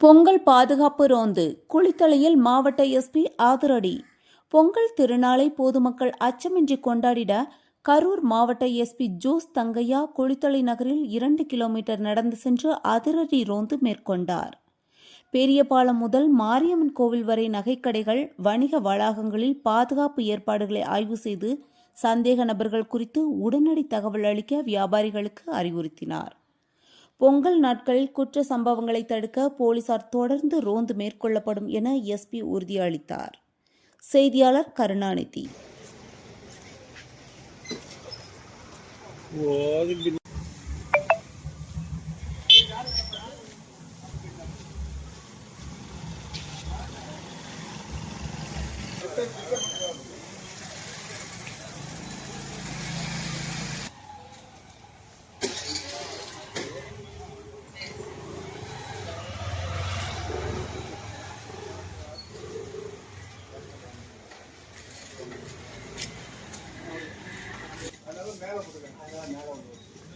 பொங்கல் பாதுகாப்பு ரோந்து குளித்தலையில் மாவட்ட எஸ்பி ஆதரடி. பொங்கல் திருநாளை பொதுமக்கள் அச்சமின்றி கொண்டாடிட கரூர் மாவட்ட எஸ்பி ஜோஸ் தங்கையா குளித்தலை நகரில் இரண்டு கிலோமீட்டர் நடந்து சென்று அதிரடி ரோந்து மேற்கொண்டார். பெரியபாலம் முதல் மாரியம்மன் கோவில் வரை நகைக்கடைகள் வணிக வளாகங்களில் பாதுகாப்பு ஏற்பாடுகளை ஆய்வு செய்து சந்தேக நபர்கள் குறித்து உடனடி தகவல் அளிக்க வியாபாரிகளுக்கு அறிவுறுத்தினார். பொங்கல் நாட்களில் குற்ற சம்பவங்களை தடுக்க போலீசார் தொடர்ந்து ரோந்து மேற்கொள்ளப்படும் என எஸ்பி உறுதியளித்தார். செய்தியாளர் Karunanidhi.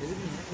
Mm.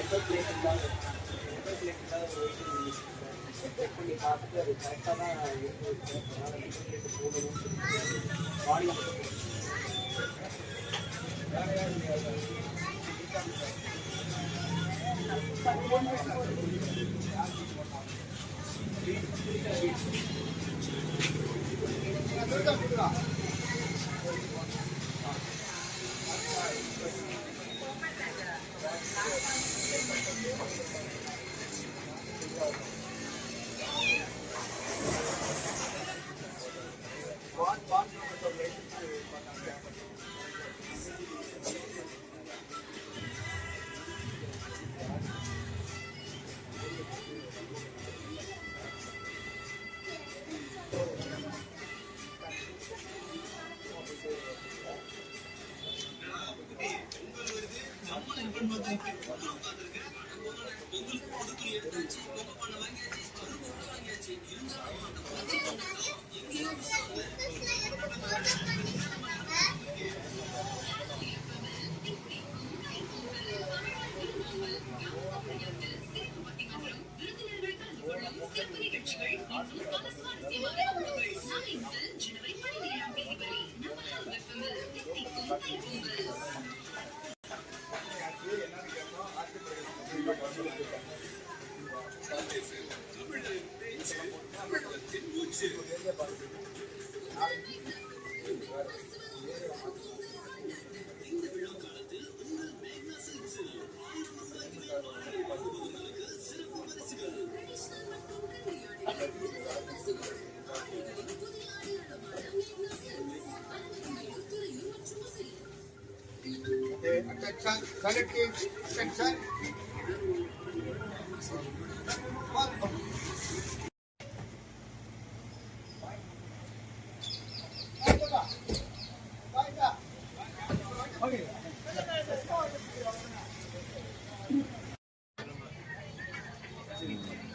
Network place இல்லாத நெட்ஒர்க் பிளேஸ் இல்லாத ஒரு வெஹிக்கிள் செக் பண்ணி பார்த்துட்டு அது கரெக்டாக தான் இருக்கு அதனால் நெட்ஒர்க் பிளேட் போடணும்னு சொல்லி பாடி உங்களுக்கு பொதுக்குள் எடுத்தாச்சு பொங்க பண்ண வாங்கியாச்சு பொருள் வாங்கியாச்சு இருந்தாலும் அந்த Tamil தென்பூச்சு Okay, attention, kirim ke Okay. Thank you.